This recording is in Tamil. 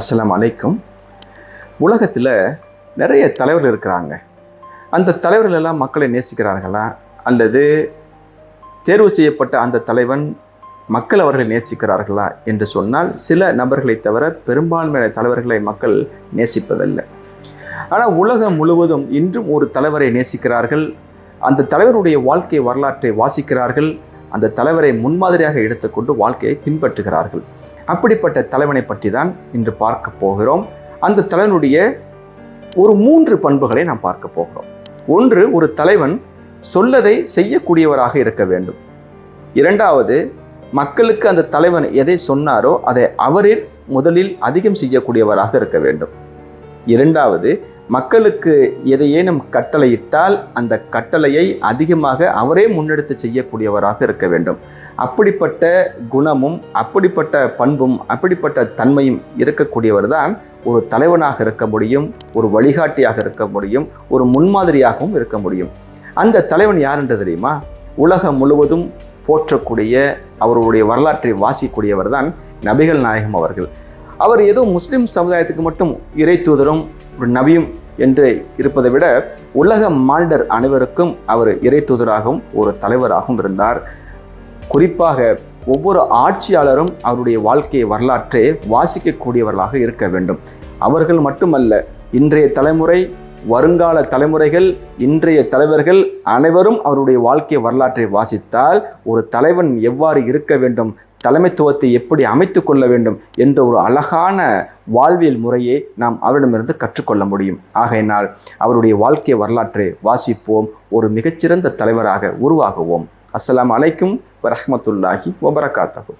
அஸ்லாம் அலைக்கும். உலகத்தில் நிறைய தலைவர்கள் இருக்கிறாங்க. அந்த தலைவர்கள் எல்லாம் மக்களை நேசிக்கிறார்களா? அல்லது தேர்வு செய்யப்பட்ட அந்த தலைவன் மக்கள் அவர்களை நேசிக்கிறார்களா? என்று சொன்னால் சில நபர்களை தவிர பெரும்பான்மையான தலைவர்களை மக்கள் நேசிப்பதில்லை. ஆனால் உலகம் முழுவதும் இன்றும் ஒரு தலைவரை நேசிக்கிறார்கள். அந்த தலைவருடைய வாழ்க்கை வரலாற்றை வாசிக்கிறார்கள். அந்த தலைவரை முன்மாதிரியாக எடுத்துக்கொண்டு வாழ்க்கையை பின்பற்றுகிறார்கள். அப்படிப்பட்ட தலைவனை பற்றி தான் இன்று பார்க்க போகிறோம். அந்த தலைவனுடைய ஒரு மூன்று பண்புகளை நாம் பார்க்க போகிறோம். ஒன்று ஒரு தலைவன் சொல்லதை செய்யக்கூடியவராக இருக்க வேண்டும். இரண்டாவது மக்களுக்கு அந்த தலைவன் எதை சொன்னாரோ அதை அவரில் முதலில் அதிகம் செய்யக்கூடியவராக இருக்க வேண்டும். இரண்டாவது மக்களுக்கு எதையேனும் கட்டளையிட்டால் அந்த கட்டளையை அதிகமாக அவரே முன்னெடுத்து செய்யக்கூடியவராக இருக்க வேண்டும். அப்படிப்பட்ட குணமும் அப்படிப்பட்ட பண்பும் அப்படிப்பட்ட தன்மையும் இருக்கக்கூடியவர் தான் ஒரு தலைவனாக இருக்க முடியும் ஒரு வழிகாட்டியாக இருக்க முடியும் ஒரு முன்மாதிரியாகவும் இருக்க முடியும். அந்த தலைவன் யார் என்று தெரியுமா? உலகம் முழுவதும் போற்றக்கூடிய அவருடைய வரலாற்றை வாசிக்கூடியவர் தான் நபிகள் நாயகம் அவர்கள். அவர் ஏதோ முஸ்லிம் சமுதாயத்துக்கு மட்டும் இறை தூதரும் ஒரு நபியும் என்று இருப்பதை விட உலக மாண்டர் அனைவருக்கும் அவர் இறை தூதராகவும் ஒரு தலைவராகவும் இருந்தார். குறிப்பாக ஒவ்வொரு ஆட்சியாளரும் அவருடைய வாழ்க்கை வரலாற்றை வாசிக்கக்கூடியவர்களாக இருக்க வேண்டும். அவர்கள் மட்டுமல்ல இன்றைய தலைமுறை வருங்கால தலைமுறைகள் இன்றைய தலைவர்கள் அனைவரும் அவருடைய வாழ்க்கை வரலாற்றை வாசித்தால் ஒரு தலைவன் எவ்வாறு இருக்க வேண்டும் தலைமைத்துவத்தை எப்படி அமைத்து கொள்ள வேண்டும் என்ற ஒரு அழகான வாழ்வியல் முறையை நாம் அவரிடமிருந்து கற்றுக்கொள்ள முடியும். ஆகையினால் அவருடைய வாழ்க்கை வரலாற்றை வாசிப்போம் ஒரு மிகச்சிறந்த தலைவராக உருவாகுவோம். அஸ்லாம் அலைக்கும் வரஹ்மத்துல்லாஹி வபரகாத்தஹு.